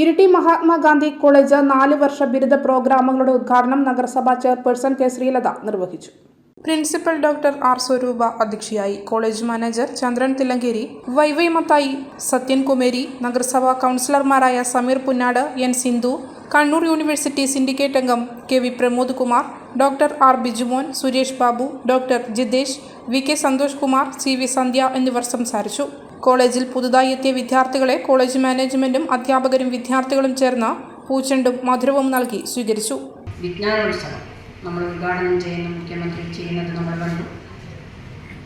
Iritty Mahatma Gandhi college നാല് വർഷ ബിരുദ പ്രോഗ്രാമുകളുടെ ഉദ്ഘാടനം നഗരസഭാ ചെയർപേഴ്സൺ കെ ശ്രീലത നിർവഹിച്ചു. പ്രിൻസിപ്പൽ ഡോക്ടർ ആർ സ്വരൂപ അധ്യക്ഷയായി. College manager Chandran Thillankeri Y Y Mathai Sathyan Kumeri നഗരസഭാ കൗൺസിലർമാരായ Sameer Punnad N Sindhu Kannur university syndicate അംഗം K V Pramod Kumar doctor R Bijumon Suresh Babu doctor Jithesh V K Santhosh Kumar C V Sandhya എന്നിവർ സംസാരിച്ചു. കോളേജിൽ പുതുതായി എത്തിയ വിദ്യാർത്ഥികളെ college മാനേജ്മെന്റും അധ്യാപകരും വിദ്യാർത്ഥികളും ചേർന്ന് പൂച്ചെണ്ടും മധുരവും നൽകി സ്വീകരിച്ചു. വിജ്ഞാനോത്സവം. നമ്മൾ ഉദ്ഘാടനം ചെയ്യുന്ന മുഖ്യമന്ത്രി ചെയ്യുന്നത് നമ്മൾ കണ്ടു.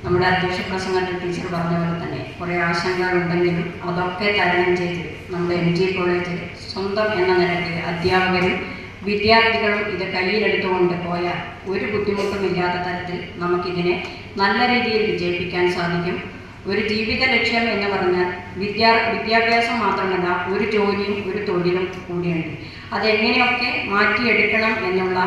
നമ്മുടെ അധ്യക്ഷ പ്രസംഗത്തിൽ ടീച്ചർ പറഞ്ഞ പോലെ തന്നെ കുറേ ആശങ്കകളുണ്ടെങ്കിലും അതൊക്കെ തരണം ചെയ്ത് നമ്മുടെ എം ജി കോളേജ് സ്വന്തം എന്ന നിലയ്ക്ക് അധ്യാപകരും വിദ്യാർത്ഥികളും ഇത് കയ്യിലെടുത്തുകൊണ്ട് പോയാൽ ഒരു ബുദ്ധിമുട്ടും ഇല്ലാത്ത തരത്തിൽ നമുക്കിതിനെ നല്ല രീതിയിൽ വിജയിപ്പിക്കാൻ സാധിക്കും. ഒരു ജീവിത ലക്ഷ്യം എന്ന് പറഞ്ഞാൽ വിദ്യാ വിദ്യാഭ്യാസം മാത്രമല്ല ഒരു ജോലിയും ഒരു തൊഴിലും കൂടിയുണ്ട്. അതെങ്ങനെയൊക്കെ മാറ്റിയെടുക്കണം എന്നുള്ള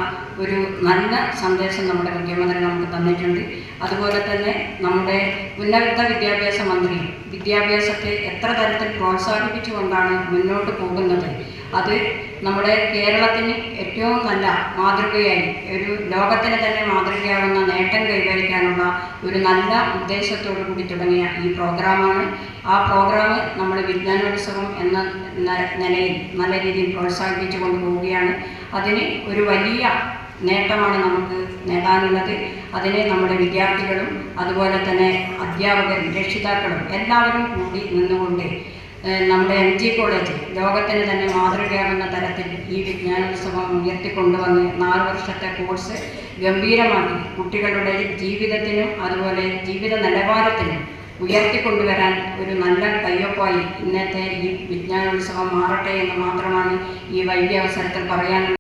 ഒരു നല്ല സന്ദേശം നമ്മുടെ മുഖ്യമന്ത്രി നമുക്ക് തന്നിട്ടുണ്ട്. അതുപോലെ തന്നെ നമ്മുടെ ഉന്നത വിദ്യാഭ്യാസ മന്ത്രി വിദ്യാഭ്യാസത്തെ എത്ര തരത്തിൽ പ്രോത്സാഹിപ്പിച്ചുകൊണ്ടാണ് മുന്നോട്ട് പോകുന്നത്? അത് നമ്മുടെ കേരളത്തിന് ഏറ്റവും നല്ല മാതൃകയായി ഒരു ലോകത്തിന് തന്നെ മാതൃകയാവുന്ന നേട്ടം കൈവരിക്കാനുള്ള ഒരു നല്ല ഉദ്ദേശത്തോടു കൂടി തുടങ്ങിയ ഈ പ്രോഗ്രാമാണ്. ആ പ്രോഗ്രാം നമ്മൾ വിജ്ഞാനോത്സവം എന്ന നിലയിൽ നല്ല രീതിയിൽ പ്രോത്സാഹിപ്പിച്ചു കൊണ്ടുപോവുകയാണ് അതിന് ഒരു വലിയ നേട്ടമാണ് നമുക്ക് നേടാനുള്ളത്. അതിനെ നമ്മുടെ വിദ്യാർത്ഥികളും അതുപോലെ തന്നെ അധ്യാപകരും രക്ഷിതാക്കളും എല്ലാവരും കൂടി നിന്നുകൊണ്ട് നമ്മുടെ എം ജി കോളേജ് ലോകത്തിന് തന്നെ മാതൃകയാകുന്ന തരത്തിൽ ഈ വിജ്ഞാനോത്സവം ഉയർത്തിക്കൊണ്ടുവന്ന് നാല് വർഷത്തെ കോഴ്സ് ഗംഭീരമാക്കി കുട്ടികളുടെ ജീവിതത്തിനും അതുപോലെ ജീവിത നിലവാരത്തിനും ഉയർത്തിക്കൊണ്ടുവരാൻ ഒരു നല്ല കയ്യൊപ്പായി ഇന്നത്തെ ഈ വിജ്ഞാനോത്സവം മാറട്ടെ എന്ന് മാത്രമാണ് ഈ വൈകിയ അവസരത്തിൽ പറയാനുള്ളത്.